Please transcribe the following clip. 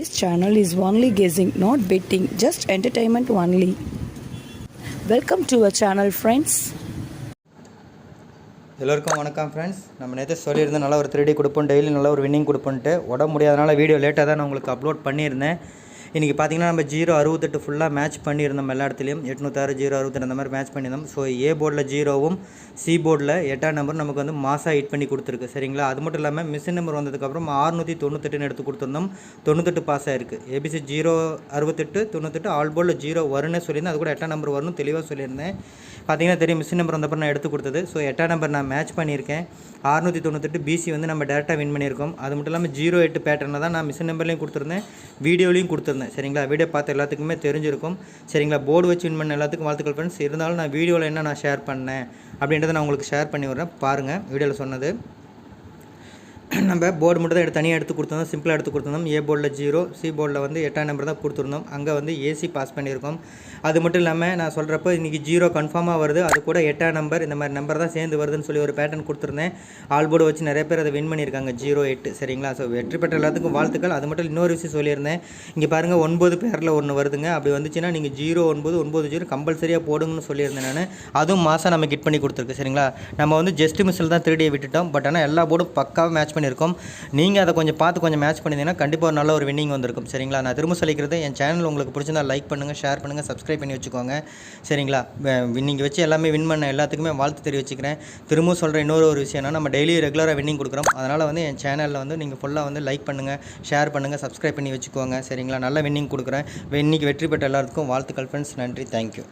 This channel is only guessing, not betting, just entertainment only. Welcome to our channel friends எல்லோருக்கும் வணக்கம் friends நம்ம நேற்று சொல்லியிருந்தேன் நல்லா ஒரு த்ரீ கொடுப்போம் டெய்லி நல்லா ஒரு வின்னிங் கொடுப்போன்ட்டு உடம்பு முடியாதனால வீடியோ லேட்டாக தான் நான் உங்களுக்கு அப்லோட் பண்ணியிருந்தேன். இன்றைக்கி பார்த்தீங்கன்னா நம்ம ஜீரோ அறுபத்தெட்டு ஃபுல்லாக மேட்ச் பண்ணியிருந்தோம் எல்லா இடத்துலையும். எட்நூத்தாறு ஜீரோ அறுபத்தெட்டு அந்த மாதிரி மேட்ச் பண்ணியிருந்தோம். ஸோ ஏ போர்டில் ஜீரோவும் சி போர்டில் எட்டாம் நம்பர் நமக்கு வந்து மாசாக ஹிட் பண்ணி கொடுத்துருக்கு. சரிங்களா? அது மட்டும் இல்லாமல் மிஷின் நம்பர் வந்ததுக்கப்புறம் ஆறுநூற்றி தொண்ணூத்தெட்டுன்னு எடுத்து கொடுத்துருந்தோம். தொண்ணூத்தெட்டு பாஸ் ஆயிருக்கு. ஏபிசி ஜீரோ அறுபத்தெட்டு தொண்ணூத்தெட்டு ஆல் போர்டில் ஜீரோ வரும்னு சொல்லியிருந்தேன். அது கூட எட்டாம் நம்பர் வரும்னு தெளிவாக சொல்லியிருந்தேன். பார்த்தீங்கன்னா தெரியும் மிஷின் நம்பர் வந்தப்போ நான் எடுத்து கொடுத்தது. ஸோ எட்டாம் நம்பர் நான் மேட்ச் பண்ணியிருக்கேன். ஆறுநூற்றி தொண்ணூத்தெட்டு பிசி வந்து நம்ம டேரெக்டாக வின் பண்ணியிருக்கோம். அது மட்டும் இல்லாமல் ஜீரோ எட்டு பேட்டர்னில் தான் நான் மிஷின் நம்பர்லேயும் கொடுத்துருந்தேன். வீடியோலையும் கொடுத்துருந்தேன். சரிங்களா? வீடியோ பார்த்து எல்லாத்துக்குமே தெரிஞ்சிருக்கும். சரிங்களா? போர்டு வச்சு வின் பண்ண எல்லாத்துக்கும் வாழ்த்துக்கள் ஃப்ரெண்ட்ஸ் இருந்தாலும் நான் வீடியோவில் என்ன நான் ஷேர் பண்ணேன் அப்படின்றத நான் உங்களுக்கு ஷேர் பண்ணி விட்றேன். பாருங்கள் வீடியோவில் சொன்னது. நம்ம போர்டு மட்டும் தான் எடுத்து தனியாக எடுத்து கொடுத்துருந்தோம். சிம்பிளாக எடுத்து கொடுத்துருந்தோம். ஏ போர்டில் ஜீரோ சி போர்டில் வந்து எட்டாம் நம்பர் தான் கொடுத்துருந்தோம். அங்கே வந்து ஏசி பாஸ் பண்ணியிருக்கோம். அது மட்டும் இல்லாமல் நான் சொல்கிறப்போ இன்றைக்கி ஜீரோ கன்ஃபார்மாக வருது. அது கூட எட்டாம் நம்பர் இந்த மாதிரி நம்பர் தான் சேர்ந்து வருதுன்னு சொல்லி ஒரு பேட்டர்ன் கொடுத்துருந்தேன். ஆல் போர்டு வச்சு நிறைய பேர் அதை வின் பண்ணியிருக்காங்க. ஜீரோ எட்டு சரிங்களா? ஸோ வெற்றி பெற்ற எல்லாத்துக்கும் வாழ்த்துக்கள். அது மட்டும் இன்னொரு விஷயம் சொல்லியிருந்தேன். இங்கே பாருங்கள் ஒன்பது பேரில் ஒன்று வருதுங்க. அப்படி வந்துச்சுன்னா நீங்கள் ஜீரோ ஒன்பது ஒன்பது ஜீரோ கம்பல்சரியாக போடுங்கன்னு சொல்லியிருந்தேன் நான். அதுவும் மாதம் நம்ம கிட் பண்ணி கொடுத்துருக்கு சரிங்களா? நம்ம வந்து ஜஸ்ட் மிஸ்ஸில் தான் த்ரீ விட்டுட்டோம். பட் ஆனால் எல்லா போர்டும் பக்காவாக மேட்ச் பண்ணியிருக்கோம். நீங்கள் அதை கொஞ்சம் பார்த்து கொஞ்சம் மேட்ச் பண்ணியிருந்தீங்கன்னா கண்டிப்பாக ஒரு நல்ல ஒரு வின்னிங் வந்திருக்கும். சரிங்களா? நான் திரும்ப சொல்லிக்கிறது என் சேனல் உங்களுக்கு பிடிச்சிருந்தா லைக் பண்ணுங்கள் ஷேர் பண்ணுங்கள் சப்ஸ்கிரைப் பண்ணி வச்சுக்கோங்க. சரிங்களா? நீங்கள் வச்சு எல்லாமே வின் பண்ண எல்லாத்துக்குமே வாழ்த்து தெரிவிச்சுக்கிறேன். திரும்பவும் சொல்கிற இன்னொரு ஒரு விஷயம்னா நம்ம டெய்லி ரெகுலராக வின்னிங் கொடுக்குறோம். அதனால் வந்து என் சேனலில் வந்து நீங்கள் ஃபுல்லாக வந்து லைக் பண்ணுங்கள் ஷேர் பண்ணுங்கள் சப்ஸ்கிரைப் பண்ணி வச்சுக்கோங்க. சரிங்களா? நல்ல வின்னிங் கொடுக்குறேன். இன்னைக்கு வெற்றி பெற்ற எல்லாருக்கும் வாழ்த்துக்கள் ஃப்ரெண்ட்ஸ் நன்றி. தேங்க்யூ